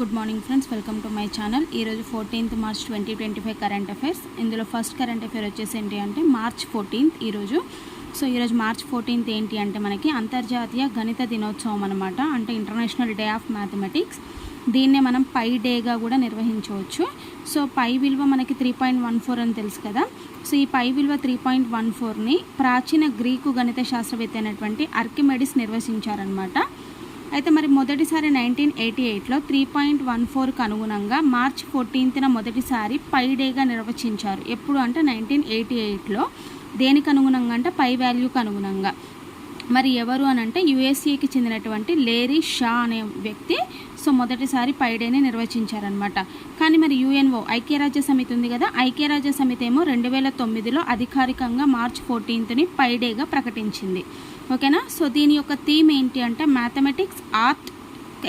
Good morning friends welcome to my channel. ఈరోజు fourteenth March twenty twenty five current affairs. ఇందులో first current affair వచ్చేసి ఏంటి అంటే March fourteenth ఈరోజు so ఈరోజు మార్చ్ ఫోర్టీన్త్ ఏంటి అంటే మనకి అంతర్జాతీయ గణిత దినోత్సవం అనమాట అంటే ఇంటర్నేషనల్ డే ఆఫ్ మ్యాథమెటిక్స్. దీన్నే మనం పై డేగా కూడా నిర్వహించవచ్చు. సో పై విలువ మనకి త్రీ పాయింట్ వన్ ఫోర్ అని తెలుసు కదా. సో ఈ పై విలువ త్రీ పాయింట్ వన్ ఫోర్ని ప్రాచీన గ్రీకు గణిత శాస్త్రవేత్త అయినటువంటి ఆర్కిమెడిస్ నిర్వచించారనమాట అయితే మరి మొదటిసారి నైన్టీన్ ఎయిటీ ఎయిట్లో త్రీ పాయింట్ వన్ ఫోర్కి అనుగుణంగా మార్చ్ ఫోర్టీన్త్న మొదటిసారి పై డేగా నిర్వచించారు. ఎప్పుడు అంటే నైన్టీన్ ఎయిటీ ఎయిట్లో. దేనికి అనుగుణంగా అంటే పై వాల్యూకి అనుగుణంగా. మరి ఎవరు అని అంటే యుఎస్ఏకి చెందినటువంటి లేరీ షా అనే వ్యక్తి సో మొదటిసారి పై డేని నిర్వచించారనమాట కానీ మరి యుఎన్ఓ ఐక్యరాజ్య సమితి ఉంది కదా ఐక్యరాజ్య సమితి ఏమో రెండు వేల తొమ్మిదిలో అధికారికంగా మార్చ్ ఫోర్టీన్త్ని పై డేగా ప్రకటించింది. ఓకేనా? సో దీని యొక్క థీమ్ ఏంటి అంటే మ్యాథమెటిక్స్ ఆర్ట్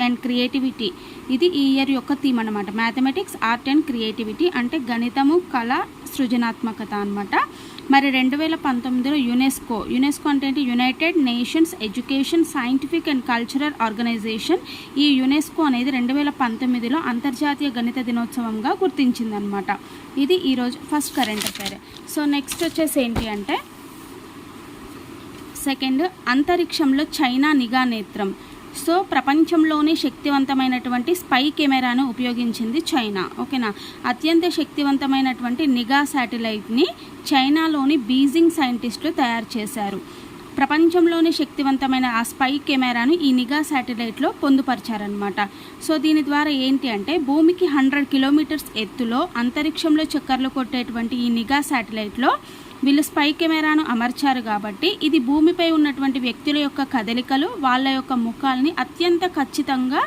అండ్ క్రియేటివిటీ. ఇది ఈ ఇయర్ యొక్క థీమ్ అనమాట మ్యాథమెటిక్స్ ఆర్ట్ అండ్ క్రియేటివిటీ అంటే గణితము కళ సృజనాత్మకత అనమాట మరి రెండు వేల పంతొమ్మిదిలో యునెస్కో. యునెస్కో అంటే ఏంటి? United Nations Education Scientific and Cultural Organization. ఈ యునెస్కో అనేది రెండు వేల పంతొమ్మిదిలో అంతర్జాతీయ గణిత దినోత్సవంగా గుర్తించిందనమాట ఇది ఈరోజు first current affair. So next వచ్చేసి ఏంటి అంటే సెకండ్ అంతరిక్షంలో చైనా నిఘా నేత్రం. సో ప్రపంచంలోనే శక్తివంతమైనటువంటి స్పై కెమెరాను ఉపయోగించింది చైనా. ఓకేనా? అత్యంత శక్తివంతమైనటువంటి నిఘా శాటిలైట్ని చైనాలోని బీజింగ్ సైంటిస్టులు తయారు చేశారు. ప్రపంచంలోని శక్తివంతమైన ఆ స్పై కెమెరాను ఈ నిఘా శాటిలైట్లో పొందుపరిచారనమాట సో దీని ద్వారా ఏంటి అంటే భూమికి హండ్రెడ్ కిలోమీటర్స్ ఎత్తులో అంతరిక్షంలో చక్కర్లు కొట్టేటువంటి ఈ నిఘా శాటిలైట్లో వీళ్ళు స్పై కెమెరాను అమర్చారు కాబట్టి ఇది భూమిపై ఉన్నటువంటి వ్యక్తుల యొక్క కదలికలు వాళ్ళ యొక్క ముఖాల్ని అత్యంత ఖచ్చితంగా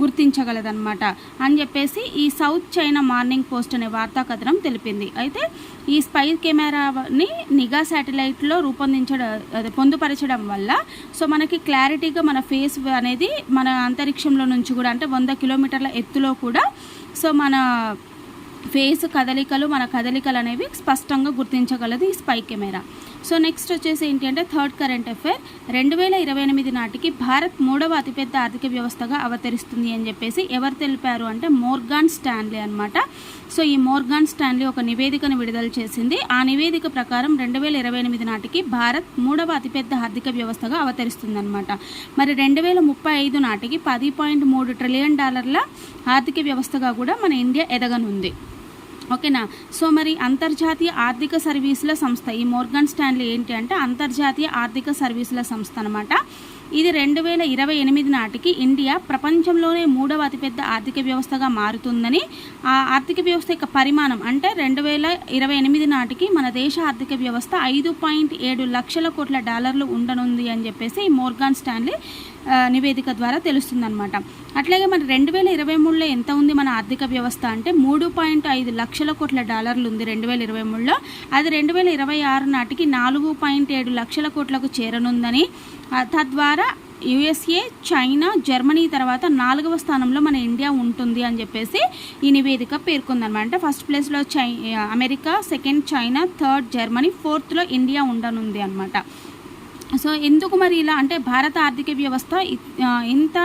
గుర్తించగలదన్నమాట అని చెప్పేసి ఈ సౌత్ చైనా మార్నింగ్ పోస్ట్ అనే వార్తా కథనం తెలిపింది. అయితే ఈ స్పై కెమెరాని నిఘా శాటిలైట్లో రూపొందించడం అదే పొందుపరచడం వల్ల సో మనకి క్లారిటీగా మన ఫేస్ అనేది మన అంతరిక్షంలో నుంచి కూడా అంటే వంద కిలోమీటర్ల ఎత్తులో కూడా సో మన ఫేస్ కదలికలు మన కదలికలు అనేవి స్పష్టంగా గుర్తించగలదు ఈ స్పై కెమెరా. సో నెక్స్ట్ వచ్చేసి ఏంటి అంటే థర్డ్ కరెంట్ అఫైర్ రెండు వేల ఇరవై ఎనిమిది నాటికి భారత్ మూడవ అతిపెద్ద ఆర్థిక వ్యవస్థగా అవతరిస్తుంది అని చెప్పేసి ఎవరు తెలిపారు అంటే మోర్గాన్ స్టాన్లీ అనమాట సో ఈ మోర్గాన్ స్టాన్లీ ఒక నివేదికను విడుదల చేసింది. ఆ నివేదిక ప్రకారం రెండు వేల ఇరవై ఎనిమిది నాటికి భారత్ మూడవ అతిపెద్ద ఆర్థిక వ్యవస్థగా అవతరిస్తుందన్నమాట. మరి రెండు వేల ముప్పై ఐదు నాటికి పది పాయింట్ మూడు ట్రిలియన్ డాలర్ల ఆర్థిక వ్యవస్థగా కూడా మన ఇండియా ఎదగనుంది. ఓకేనా? సో మరి అంతర్జాతీయ ఆర్థిక సర్వీసుల సంస్థ ఈ మోర్గన్ స్టాన్లీ ఏంటి అంటే అంతర్జాతీయ ఆర్థిక సర్వీసుల సంస్థ అనమాట ఇది రెండు వేల ఇరవై ఎనిమిది నాటికి ఇండియా ప్రపంచంలోనే మూడవ అతిపెద్ద ఆర్థిక వ్యవస్థగా మారుతుందని ఆ ఆర్థిక వ్యవస్థ యొక్క పరిమాణం అంటే రెండు వేల ఇరవై ఎనిమిది నాటికి మన దేశ ఆర్థిక వ్యవస్థ ఐదు పాయింట్ ఏడు లక్షల కోట్ల డాలర్లు ఉండనుంది అని చెప్పేసి ఈ మోర్గాన్ స్టాన్లీ నివేదిక ద్వారా తెలుస్తుందన్నమాట. అట్లాగే మన రెండు వేల ఇరవై మూడులో ఎంత ఉంది మన ఆర్థిక వ్యవస్థ అంటే మూడు పాయింట్ ఐదు లక్షల కోట్ల డాలర్లు ఉంది రెండు వేల ఇరవై మూడులో. అది రెండు వేల ఇరవై ఆరు నాటికి నాలుగు పాయింట్ ఏడు లక్షల కోట్లకు చేరనుందని. తద్వారా యుఎస్ఏ చైనా జర్మనీ తర్వాత నాలుగవ స్థానంలో మన ఇండియా ఉంటుంది అని చెప్పేసి ఈ నివేదిక పేర్కొందనమాట అంటే ఫస్ట్ ప్లేస్లో చై America second China third Germany ఫోర్త్లో India ఉండనుంది అనమాట సో ఎందుకు మరి ఇలా అంటే భారత ఆర్థిక వ్యవస్థ ఇంత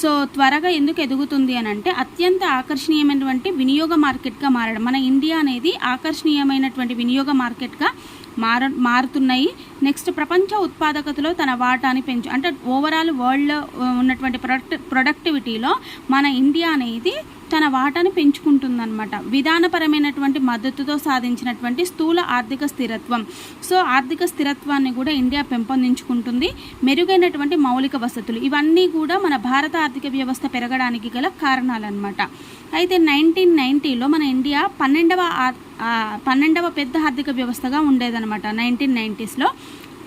సో త్వరగా ఎందుకు ఎదుగుతుంది అని అంటే అత్యంత ఆకర్షణీయమైనటువంటి వినియోగ మార్కెట్గా మారడం. మన ఇండియా అనేది ఆకర్షణీయమైనటువంటి వినియోగ మార్కెట్గా మార మారుతున్నాయి. నెక్స్ట్ ప్రపంచ ఉత్పాదకతలో తన వాటాని పెంచు అంటే ఓవరాల్ వరల్డ్లో ఉన్నటువంటి ప్రొడక్ట్ ప్రొడక్టివిటీలో మన ఇండియా అనేది తన వాటాను పెంచుకుంటుందన్నమాట. విధానపరమైనటువంటి మద్దతుతో సాధించినటువంటి స్థూల ఆర్థిక స్థిరత్వం. సో ఆర్థిక స్థిరత్వాన్ని కూడా ఇండియా పెంపొందించుకుంటుంది. మెరుగైనటువంటి మౌలిక వసతులు. ఇవన్నీ కూడా మన భారత ఆర్థిక వ్యవస్థ పెరగడానికి గల కారణాలన్నమాట. అయితే నైన్టీన్ నైంటీలో మన ఇండియా పన్నెండవ ఆర్- పన్నెండవ పెద్ద ఆర్థిక వ్యవస్థగా ఉండేదన్నమాట నైన్టీన్ నైంటీస్లో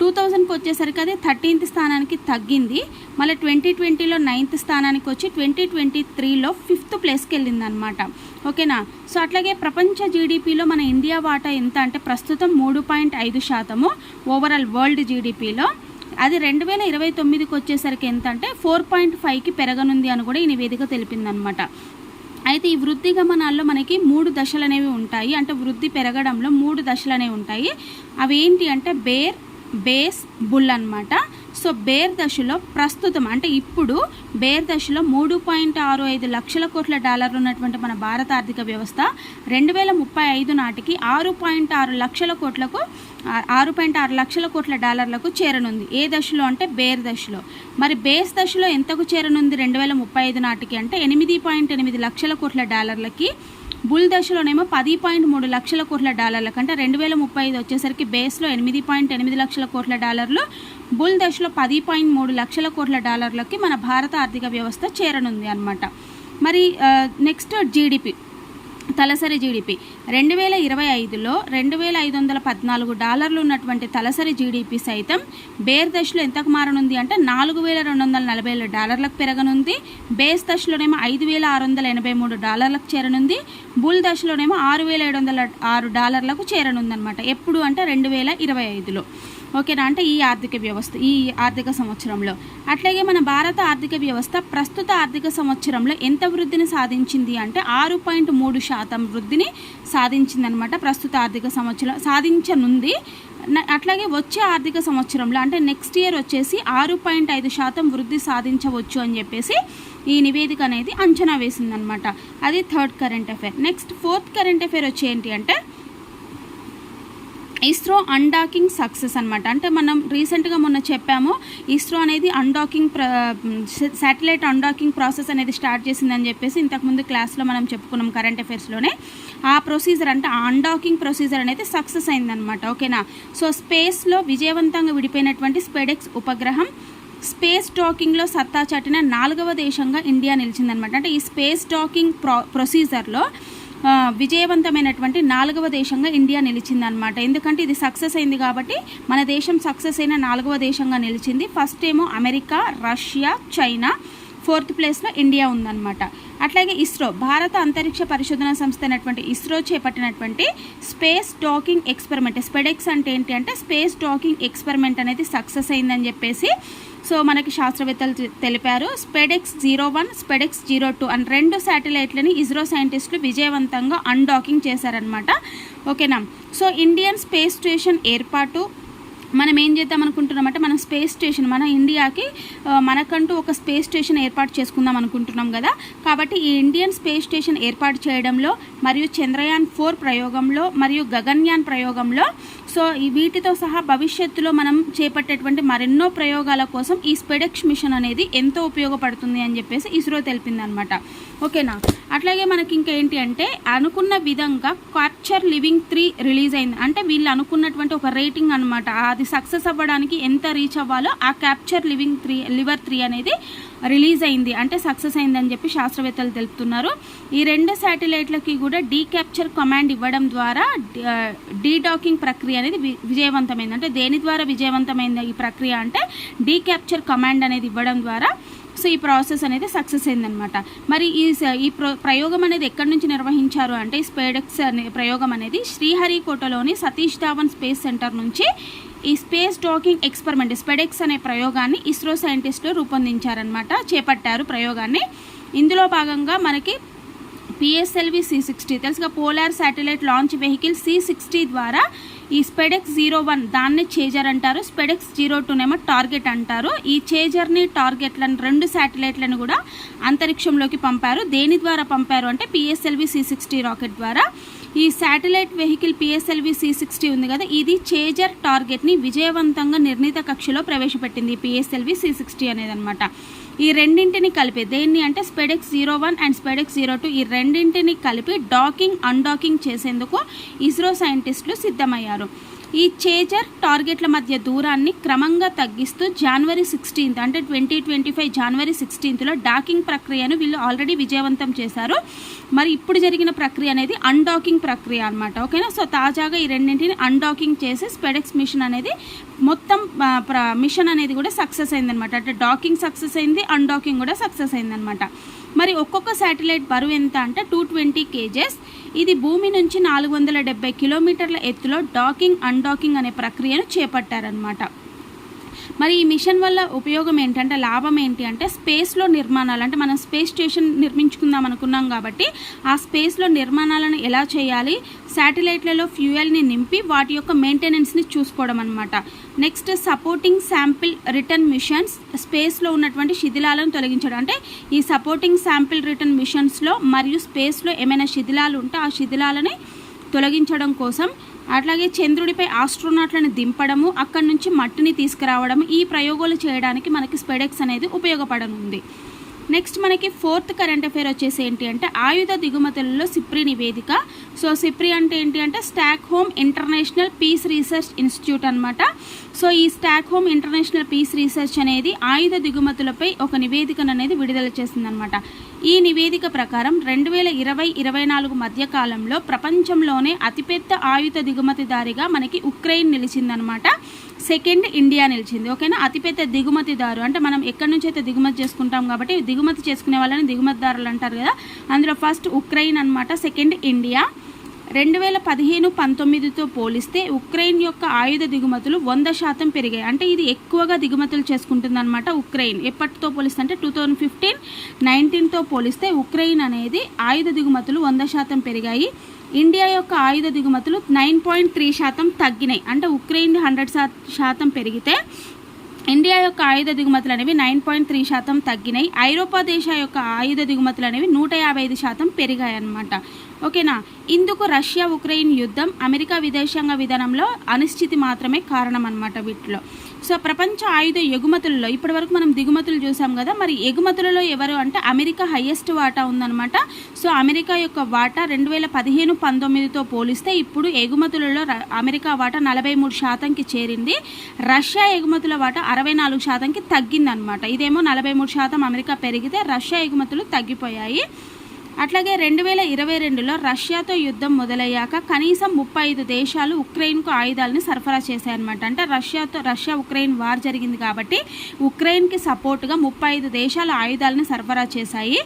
టూ థౌజండ్కి వచ్చేసరికి అది థర్టీన్త్ స్థానానికి తగ్గింది. మళ్ళీ ట్వంటీ ట్వంటీలో నైన్త్ స్థానానికి వచ్చి ట్వంటీ ట్వంటీ త్రీలో ఫిఫ్త్ ప్లేస్కి వెళ్ళింది అనమాట ఓకేనా? సో అట్లాగే ప్రపంచ జీడిపిలో మన ఇండియా వాటా ఎంత అంటే ప్రస్తుతం మూడు పాయింట్ ఐదు శాతము. ఓవరాల్ వరల్డ్ జీడిపిలో అది రెండు వేల ఇరవై తొమ్మిదికి వచ్చేసరికి ఎంత అంటే ఫోర్ పాయింట్ ఫైవ్కి పెరగనుంది అని కూడా ఈ నివేదిక తెలిపిందనమాట అయితే ఈ వృద్ధి గమనాల్లో మనకి మూడు దశలు అనేవి ఉంటాయి. అంటే వృద్ధి పెరగడంలో మూడు దశలు అనేవి ఉంటాయి. అవి ఏంటి అంటే బేర్ బేస్ బుల్ అన్నమాట. సో బేర్ దశలో ప్రస్తుతం అంటే ఇప్పుడు బేర్ దశలో మూడు పాయింట్ ఆరు ఐదు లక్షల కోట్ల డాలర్లు ఉన్నటువంటి మన భారత ఆర్థిక వ్యవస్థ రెండు వేల ముప్పై ఐదు నాటికి ఆరు పాయింట్ ఆరు లక్షల కోట్లకు ఆరు పాయింట్ ఆరు లక్షల కోట్ల డాలర్లకు చేరనుంది. ఏ దశలో అంటే బేర్ దశలో. మరి బేస్ దశలో ఎంతకు చేరనుంది రెండు వేల ముప్పై ఐదు నాటికి అంటే ఎనిమిది పాయింట్ ఎనిమిది లక్షల కోట్ల డాలర్లకి బుల్ దశలోనేమో పది పాయింట్ మూడు లక్షల కోట్ల డాలర్ల కంటే రెండు వేల ముప్పై ఐదు వచ్చేసరికి బేస్లో ఎనిమిది పాయింట్ ఎనిమిది లక్షల కోట్ల డాలర్లు. బుల్ దశలో పది పాయింట్ మూడు లక్షల కోట్ల డాలర్లకి మన భారత ఆర్థిక వ్యవస్థ చేరనుంది అనమాట మరి నెక్స్ట్ జీడిపి. తలసరి జీడిపి. రెండు వేల ఇరవై ఐదులో రెండు వేల ఐదు వందల పద్నాలుగు డాలర్లు ఉన్నటువంటి తలసరి జీడిపి సైతం బేర్ దశలో ఎంతకు మారనుంది అంటే నాలుగు వేల రెండు వందల నలభై ఏడు డాలర్లకు పెరగనుంది. బేస్ దశలోనేమో ఐదు వేల ఆరు వందల ఎనభై మూడు డాలర్లకు చేరనుంది. బుల్ దశలోనేమో ఆరు వేల ఏడు వందల ఆరు డాలర్లకు చేరనుందనమాట ఎప్పుడు అంటే రెండు వేల ఇరవై ఐదులో. ఓకేనా? అంటే ఈ ఆర్థిక వ్యవస్థ ఈ ఆర్థిక సంవత్సరంలో. అట్లాగే మన భారత ఆర్థిక వ్యవస్థ ప్రస్తుత ఆర్థిక సంవత్సరంలో ఎంత వృద్ధిని సాధించింది అంటే ఆరు పాయింట్ మూడు శాతం వృద్ధిని సాధించిందనమాట ప్రస్తుత ఆర్థిక సంవత్సరం సాధించనుంది. అట్లాగే వచ్చే ఆర్థిక సంవత్సరంలో అంటే నెక్స్ట్ ఇయర్ వచ్చేసి ఆరు పాయింట్ ఐదు శాతం వృద్ధి సాధించవచ్చు అని చెప్పేసి ఈ నివేదిక అనేది అంచనా వేసిందనమాట అది third current affair. Next fourth current affair వచ్చేంటి అంటే ఇస్రో అన్డాకింగ్ సక్సెస్ అనమాట అంటే మనం రీసెంట్గా మొన్న చెప్పాము ఇస్రో అనేది అన్డాకింగ్ ప్ర శాటిలైట్ అన్డాకింగ్ ప్రాసెస్ అనేది స్టార్ట్ చేసిందని చెప్పేసి ఇంతకుముందు క్లాస్లో మనం చెప్పుకున్నాం కరెంట్ అఫైర్స్లోనే ఆ ప్రొసీజర్ అంటే ఆ అన్డాకింగ్ ప్రొసీజర్ అనేది సక్సెస్ అయిందనమాట ఓకేనా? సో స్పేస్లో విజయవంతంగా విడిపోయినటువంటి స్పెడెక్స్ ఉపగ్రహం స్పేస్ టాకింగ్లో సత్తా చాటిన నాలుగవ దేశంగా ఇండియా నిలిచిందనమాట అంటే ఈ స్పేస్ టాకింగ్ ప్రొ ప్రొసీజర్లో విజయవంతమైనటువంటి నాలుగవ దేశంగా ఇండియా నిలిచిందనమాట ఎందుకంటే ఇది సక్సెస్ అయింది కాబట్టి మన దేశం సక్సెస్ అయిన నాలుగవ దేశంగా నిలిచింది. ఫస్ట్ ఏమో అమెరికా రష్యా చైనా ఫోర్త్ ప్లేస్లో ఇండియా ఉందన్నమాట. అట్లాగే ఇస్రో భారత అంతరిక్ష పరిశోధన సంస్థ అయినటువంటి ఇస్రో చేపట్టినటువంటి స్పేస్ టాకింగ్ ఎక్స్పెరిమెంట్. స్పెడెక్స్ అంటే ఏంటి అంటే స్పేస్ టాకింగ్ ఎక్స్పెరిమెంట్ అనేది సక్సెస్ అయిందని చెప్పేసి సో మనకి శాస్త్రవేత్తలు తెలిపారు SpaDeX zero one SpaDeX zero two అని రెండు శాటిలైట్లని ఇస్రో సైంటిస్టులు విజయవంతంగా అన్డాకింగ్ చేశారనమాట ఓకేనా? సో ఇండియన్ స్పేస్ స్టేషన్ ఏర్పాటు. మనం ఏం చేద్దాం అనుకుంటున్నామంటే మనం స్పేస్ స్టేషన్ మన ఇండియాకి మనకంటూ ఒక స్పేస్ స్టేషన్ ఏర్పాటు చేసుకుందాం అనుకుంటున్నాం కదా. కాబట్టి ఈ ఇండియన్ స్పేస్ స్టేషన్ ఏర్పాటు చేయడంలో మరియు చంద్రయాన్ ఫోర్ ప్రయోగంలో మరియు గగన్యాన్ ప్రయోగంలో సో ఈ వీటితో సహా భవిష్యత్తులో మనం చేపట్టేటువంటి మరెన్నో ప్రయోగాల కోసం ఈ స్పెడెక్స్ మిషన్ అనేది ఎంతో ఉపయోగపడుతుంది అని చెప్పేసి ఇస్రో తెలిపింది అనమాట ఓకేనా? అట్లాగే మనకి ఇంకా ఏంటి అంటే అనుకున్న విధంగా క్యాప్చర్ లివింగ్ త్రీ రిలీజ్ అయింది. అంటే వీళ్ళు అనుకున్నటువంటి ఒక రేటింగ్ అనమాట అది సక్సెస్ అవ్వడానికి ఎంత రీచ్ అవ్వాలో ఆ capture living three liver three అనేది రిలీజ్ అయింది. అంటే సక్సెస్ అయిందని చెప్పి శాస్త్రవేత్తలు తెలుపుతున్నారు. ఈ రెండు శాటిలైట్లకి కూడా డీ క్యాప్చర్ కమాండ్ ఇవ్వడం ద్వారా డీ డాకింగ్ ప్రక్రియ అనేది విజయవంతమైంది అంటే దేని ద్వారా విజయవంతమైంది ఈ ప్రక్రియ అంటే డీ క్యాప్చర్ కమాండ్ అనేది ఇవ్వడం ద్వారా. సో ఈ ప్రాసెస్ అనేది సక్సెస్ అయిందనమాట మరి ఈ ఈ ప్రయోగం అనేది ఎక్కడి నుంచి నిర్వహించారు అంటే ఈ స్పేడెక్స్ అనే ప్రయోగం అనేది శ్రీహరికోటలోని సతీష్ ధావన్ స్పేస్ సెంటర్ నుంచి ఈ స్పేస్ డాకింగ్ ఎక్స్పెరిమెంట్ స్పెడెక్స్ అనే ప్రయోగాన్ని ఇస్రో సైంటిస్టులు రూపొందించారనమాట చేపట్టారు ప్రయోగాన్ని. ఇందులో భాగంగా మనకి పిఎస్ఎల్వి సి సిక్స్టీ తెలుసుగా polar satellite launch vehicle C sixty ద్వారా ఈ స్పెడెక్స్ జీరో వన్ దాన్ని చేజర్ అంటారు. స్పెడెక్స్ జీరో టూనేమో టార్గెట్ అంటారు. ఈ చేజర్ని టార్గెట్లను రెండు శాటిలైట్లను కూడా అంతరిక్షంలోకి పంపారు. దేని ద్వారా పంపారు అంటే పిఎస్ఎల్వి సి సిక్స్టీ రాకెట్ ద్వారా. ఈ satellite vehicle PSLV C sixty ఉంది కదా ఇది చేజర్ టార్గెట్ని విజయవంతంగా నిర్ణీత కక్షలో ప్రవేశపెట్టింది పిఎస్ఎల్వి సి సిక్స్టీ అనేది అనమాట ఈ రెండింటిని కలిపి దేన్ని అంటే SpaDeX zero one and SpaDeX zero two ఈ రెండింటిని కలిపి డాకింగ్ అన్డాకింగ్ చేసేందుకు ఇస్రో సైంటిస్టులు సిద్ధమయ్యారు. ఈ చేజర్ టార్గెట్ల మధ్య దూరాన్ని క్రమంగా తగ్గిస్తూ జనవరి సిక్స్టీన్త్ అంటే ట్వంటీ ట్వంటీ ఫైవ్ జనవరి సిక్స్టీన్త్లో డాకింగ్ ప్రక్రియను వీళ్ళు ఆల్రెడీ విజయవంతం చేశారు. మరి ఇప్పుడు జరిగిన ప్రక్రియ అనేది అన్డాకింగ్ ప్రక్రియ అనమాట ఓకేనా? సో తాజాగా ఈ రెండింటిని అన్డాకింగ్ చేసి స్పెడెక్స్ మిషన్ అనేది మొత్తం ప్ర మిషన్ అనేది కూడా సక్సెస్ అయిందనమాట అంటే డాకింగ్ సక్సెస్ అయింది అన్డాకింగ్ కూడా సక్సెస్ అయిందనమాట మరి ఒక్కొక్క శాటిలైట్ బరువు ఎంత అంటే టూ ట్వంటీ కేజెస్. ఇది భూమి నుంచి నాలుగు వందల డెబ్బై కిలోమీటర్ల ఎత్తులో డాకింగ్ అన్డాకింగ్ అనే ప్రక్రియను చేపట్టారనమాట మరి ఈ మిషన్ వల్ల ఉపయోగం ఏంటంటే లాభం ఏంటి అంటే స్పేస్లో నిర్మాణాలు అంటే మనం స్పేస్ స్టేషన్ నిర్మించుకుందాం అనుకున్నాం కాబట్టి ఆ స్పేస్లో నిర్మాణాలను ఎలా చేయాలి శాటిలైట్లలో ఫ్యూయల్ని నింపి వాటి యొక్క మెయింటెనెన్స్ని చూసుకోవడం అనమాట next supporting sample return missions స్పేస్లో ఉన్నటువంటి శిథిలాలను తొలగించడం. అంటే ఈ సపోర్టింగ్ శాంపిల్ రిటర్న్ మిషన్స్లో మరియు స్పేస్లో ఏమైనా శిథిలాలు ఉంటే ఆ శిథిలాలని తొలగించడం కోసం అట్లాగే చంద్రుడిపై ఆస్ట్రోనాట్లను దింపడము అక్కడి నుంచి మట్టిని తీసుకురావడం ఈ ప్రయోగాలు చేయడానికి మనకి స్పెడెక్స్ అనేది ఉపయోగపడనుంది. నెక్స్ట్ మనకి ఫోర్త్ కరెంట్ అఫేర్ వచ్చేసి ఏంటి అంటే ఆయుధ దిగుమతులలో సిప్రి నివేదిక. సో సిప్రి అంటే ఏంటి అంటే Stockholm international peace research institute అనమాట సో ఈ Stockholm international peace research అనేది ఆయుధ దిగుమతులపై ఒక నివేదికను అనేది విడుదల చేసిందనమాట ఈ నివేదిక ప్రకారం రెండు వేల ఇరవై ఇరవై నాలుగు మధ్య కాలంలో ప్రపంచంలోనే అతిపెద్ద ఆయుధ దిగుమతిదారిగా మనకి ఉక్రెయిన్ నిలిచిందనమాట. సెకండ్ ఇండియా నిలిచింది. ఓకేనా? అతిపెద్ద దిగుమతిదారు. అంటే మనం ఎక్కడి నుంచి అయితే దిగుమతి చేసుకుంటాం కాబట్టి దిగుమతి చేసుకునే వాళ్ళని దిగుమతిదారులు అంటారు కదా. అందులో ఫస్ట్ ఉక్రెయిన్ అనమాట సెకండ్ ఇండియా. రెండు వేల పదిహేను పంతొమ్మిదితో పోలిస్తే ఉక్రెయిన్ యొక్క ఆయుధ దిగుమతులు వంద శాతం పెరిగాయి. అంటే ఇది ఎక్కువగా దిగుమతులు చేసుకుంటుందన్నమాట ఉక్రెయిన్. ఎప్పటితో పోలిస్తే అంటే టూ థౌజండ్ ఫిఫ్టీన్ నైన్టీన్తో పోలిస్తే ఉక్రెయిన్ అనేది ఆయుధ దిగుమతులు వంద శాతం పెరిగాయి. ఇండియా యొక్క ఆయుధ దిగుమతులు నైన్ పాయింట్ త్రీ శాతం తగ్గినాయి. అంటే ఉక్రెయిన్ హండ్రెడ్ శాతం పెరిగితే ఇండియా యొక్క ఆయుధ దిగుమతులు అనేవి నైన్ పాయింట్ త్రీ శాతం తగ్గినాయి. ఐరోపా దేశ యొక్క ఆయుధ దిగుమతులు అనేవి నూట యాభై ఐదు శాతం పెరిగాయి అనమాట ఓకేనా? ఇందుకు రష్యా ఉక్రెయిన్ యుద్ధం అమెరికా విదేశాంగ విధానంలో అనిశ్చితి మాత్రమే కారణం అనమాట వీటిలో. సో ప్రపంచ ఆయుధ ఇప్పటి ఇప్పటివరకు మనం దిగుమతులు చూసాం కదా మరి ఎగుమతులలో ఎవరు అంటే అమెరికా హయ్యెస్ట్ వాటా ఉందన్నమాట. సో అమెరికా యొక్క వాటా రెండు వేల పదిహేను పంతొమ్మిదితో పోలిస్తే ఇప్పుడు ఎగుమతులలో అమెరికా వాటా నలభై మూడు శాతంకి చేరింది. రష్యా ఎగుమతుల వాటా అరవై నాలుగు శాతంకి తగ్గిందనమాట ఇదేమో నలభై మూడు శాతం అమెరికా పెరిగితే రష్యా ఎగుమతులు తగ్గిపోయాయి. అట్లాగే రెండు వేల ఇరవై రెండులో రష్యాతో యుద్ధం మొదలయ్యాక కనీసం ముప్పై ఐదు దేశాలు ఉక్రెయిన్కు ఆయుధాలను సరఫరా చేశాయన్నమాట. అంటే రష్యాతో రష్యా ఉక్రెయిన్ వార్ జరిగింది కాబట్టి ఉక్రెయిన్కి సపోర్టుగా ముప్పై ఐదు దేశాలు ఆయుధాలను సరఫరా చేశాయి.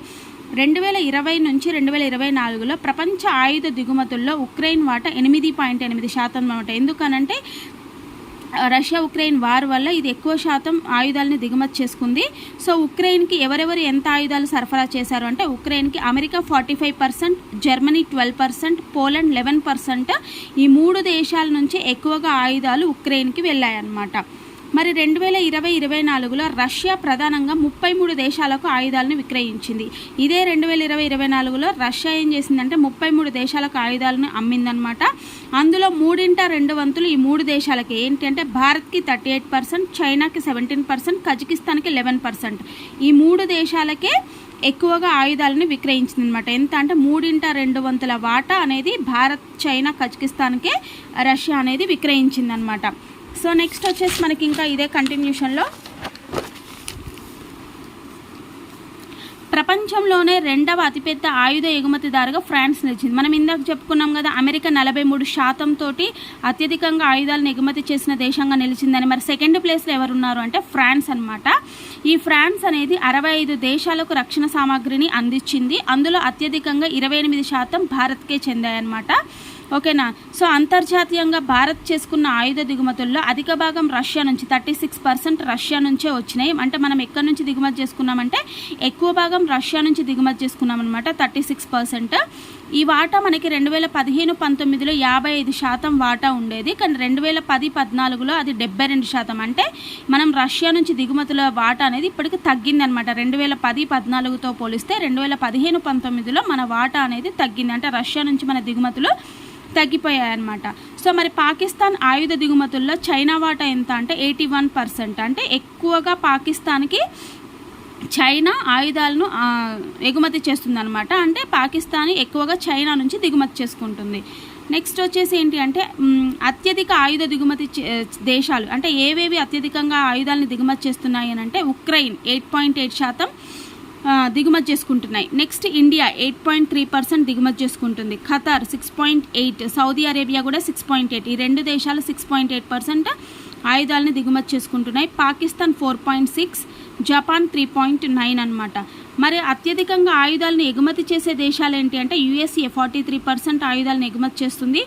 రెండు వేల ఇరవై నుంచి రెండు వేల ఇరవై నాలుగులో ప్రపంచ ఆయుధ దిగుమతుల్లో ఉక్రెయిన్ వాటా ఎనిమిది పాయింట్ ఎనిమిది శాతం అనమాట ఎందుకనంటే రష్యా ఉక్రెయిన్ వార్ వల్ల ఇది ఎక్కువ శాతం ఆయుధాలని దిగుమతి చేసుకుంది. సో ఉక్రెయిన్కి ఎవరెవరు ఎంత ఆయుధాలు సరఫరా చేశారు అంటే ఉక్రెయిన్కి America forty five percent Germany twelve percent Poland eleven percent ఈ మూడు దేశాల నుంచి ఎక్కువగా ఆయుధాలు ఉక్రెయిన్కి వెళ్ళాయన్నమాట. మరి రెండు వేల ఇరవై ఇరవై నాలుగులో రష్యా ప్రధానంగా ముప్పై మూడు దేశాలకు ఆయుధాలను విక్రయించింది. ఇదే రెండు వేల ఇరవై ఇరవై నాలుగులో రష్యా ఏం చేసిందంటే ముప్పై మూడు దేశాలకు ఆయుధాలను అమ్మిందనమాట అందులో మూడింట రెండు వంతులు ఈ మూడు దేశాలకి. ఏంటంటే భారత్కి థర్టీ ఎయిట్ పర్సెంట్ చైనాకి సెవెంటీన్ పర్సెంట్ కజకిస్తాన్కి లెవెన్ పర్సెంట్. ఈ మూడు దేశాలకే ఎక్కువగా ఆయుధాలను విక్రయించింది అనమాట ఎంత అంటే మూడింట రెండు వంతుల వాటా అనేది భారత్ చైనా కజకిస్తాన్కే రష్యా అనేది విక్రయించిందనమాట సో నెక్స్ట్ వచ్చేసి మనకి ఇంకా ఇదే కంటిన్యూషన్లో ప్రపంచంలోనే రెండవ అతిపెద్ద ఆయుధ ఎగుమతిదారుగా ఫ్రాన్స్ నిలిచింది. మనం ఇందాక చెప్పుకున్నాం కదా అమెరికా నలభై మూడు శాతం తోటి అత్యధికంగా ఆయుధాలను ఎగుమతి చేసిన దేశంగా నిలిచిందని. మరి సెకండ్ ప్లేస్లో ఎవరున్నారు అంటే ఫ్రాన్స్ అనమాట ఈ ఫ్రాన్స్ అనేది అరవై ఐదు దేశాలకు రక్షణ సామాగ్రిని అందించింది. అందులో అత్యధికంగా ఇరవై ఎనిమిది శాతం భారత్కే చెందాయన్నమాట. ఓకేనా? సో అంతర్జాతీయంగా భారత్ చేసుకున్న ఆయుధ దిగుమతుల్లో అధిక భాగం రష్యా నుంచి థర్టీ సిక్స్ పర్సెంట్ రష్యా నుంచే వచ్చినాయి. అంటే మనం ఎక్కడి నుంచి దిగుమతి చేసుకున్నామంటే ఎక్కువ భాగం రష్యా నుంచి దిగుమతి చేసుకున్నాం అనమాట థర్టీ సిక్స్ పర్సెంట్ ఈ వాటా మనకి రెండు వేల పదిహేను పంతొమ్మిదిలో యాభై ఐదు శాతం వాటా ఉండేది. కానీ రెండు వేల పది పద్నాలుగులో అది డెబ్బై రెండు శాతం. అంటే మనం రష్యా నుంచి దిగుమతుల వాటా అనేది ఇప్పటికి తగ్గిందనమాట రెండు వేల పది పద్నాలుగుతో పోలిస్తే రెండు వేల పదిహేను పంతొమ్మిదిలో మన వాటా అనేది తగ్గింది. అంటే రష్యా నుంచి మన దిగుమతులు తగ్గిపోయాయన్నమాట. సో మరి పాకిస్తాన్ ఆయుధ దిగుమతుల్లో చైనా వాటా ఎంత అంటే ఎయిటీ వన్ పర్సెంట్. అంటే ఎక్కువగా పాకిస్తాన్కి చైనా ఆయుధాలను ఎగుమతి చేస్తుందన్నమాట. అంటే పాకిస్తాన్ ఎక్కువగా చైనా నుంచి దిగుమతి చేసుకుంటుంది. నెక్స్ట్ వచ్చేసి ఏంటి అంటే అత్యధిక ఆయుధ దిగుమతి చే- దేశాలు అంటే ఏవేవి అత్యధికంగా ఆయుధాలను దిగుమతి చేస్తున్నాయి అని అంటే ఉక్రెయిన్ ఎయిట్ పాయింట్ ఎయిట్ శాతం. దిగుమతి చేసుకుంటున్నాయి. Next India eight point three percent దిగుమతి చేసుకుంటుంది. Qatar six point eight Saudi Arabia కూడా సిక్స్ పాయింట్ ఎయిట్ ఈ రెండు దేశాలు సిక్స్ పాయింట్ ఎయిట్ పర్సెంట్ ఆయుధాలను దిగుమతి చేసుకుంటున్నాయి. Pakistan four point six Japan three point nine అనమాట మరి అత్యధికంగా ఆయుధాలను ఎగుమతి చేసే దేశాలు ఏంటి అంటే యుఎస్ఏ ఫార్టీ త్రీ పర్సెంట్ ఆయుధాలను ఎగుమతి చేస్తుంది.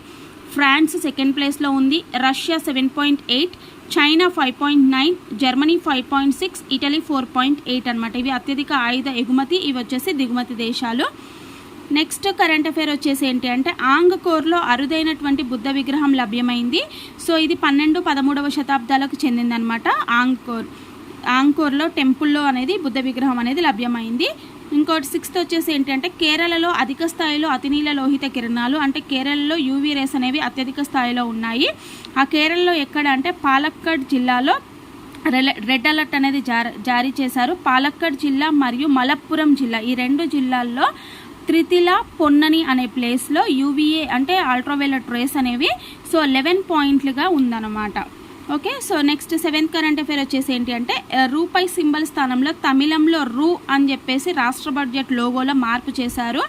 ఫ్రాన్స్ సెకండ్ ప్లేస్లో ఉంది. Russia seven point eight China five point nine Germany five point six Italy four point eight అనమాట ఇవి అత్యధిక ఆయుధ ఎగుమతి ఇవి వచ్చేసి దిగుమతి దేశాలు. నెక్స్ట్ కరెంట్ అఫేర్ వచ్చేసి ఏంటి అంటే ఆంగ్కోర్లో అరుదైనటువంటి బుద్ధ విగ్రహం లభ్యమైంది. సో ఇది పన్నెండు పదమూడవ శతాబ్దాలకు చెందిందనమాట ఆంగ్కోర్ ఆంగ్కోర్లో టెంపుల్లో అనేది బుద్ధ విగ్రహం అనేది లభ్యమైంది. ఇంకోటి సిక్స్త్ వచ్చేసి ఏంటంటే కేరళలో అధిక స్థాయిలో అతినీల లోహిత కిరణాలు అంటే కేరళలో యూవీ రేస్ అనేవి అత్యధిక స్థాయిలో ఉన్నాయి. ఆ కేరళలో ఎక్కడ అంటే పాలక్కడ్ జిల్లాలో రెల- రెడ్ అలర్ట్ అనేది జార జారీ చేశారు. పాలక్కడ్ జిల్లా మరియు మలప్పురం జిల్లా ఈ రెండు జిల్లాల్లో త్రితిల పొన్నని అనే ప్లేస్లో యూవీఏ అంటే అల్ట్రావైలెట్ రేస్ అనేవి సో లెవెన్ పాయింట్లుగా ఉందన్నమాట. Okay so next seventh current affair వచ్చేసి ఏంటి అంటే రూపాయి సింబల్ స్థానంలో తమిళంలో రూ అని చెప్పేసి రాష్ట్ర బడ్జెట్ లోగోలో మార్పు చేశారు.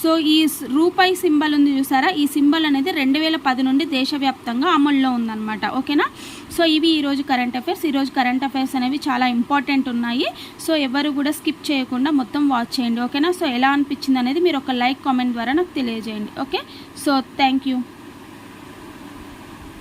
సో ఈ రూపాయి సింబల్ ఉంది చూసారా? ఈ సింబల్ అనేది రెండు వేల పది నుండి దేశవ్యాప్తంగా అమల్లో ఉందన్నమాట. ఓకేనా? సో ఇవి ఈరోజు కరెంట్ అఫైర్స్ ఈరోజు కరెంట్ అఫైర్స్ అనేవి చాలా ఇంపార్టెంట్ ఉన్నాయి. సో ఎవరు కూడా స్కిప్ చేయకుండా మొత్తం వాచ్ చేయండి. ఓకేనా? సో ఎలా అనిపించింది అనేది మీరు ఒక లైక్ కామెంట్ ద్వారా నాకు తెలియజేయండి. ఓకే? So thank you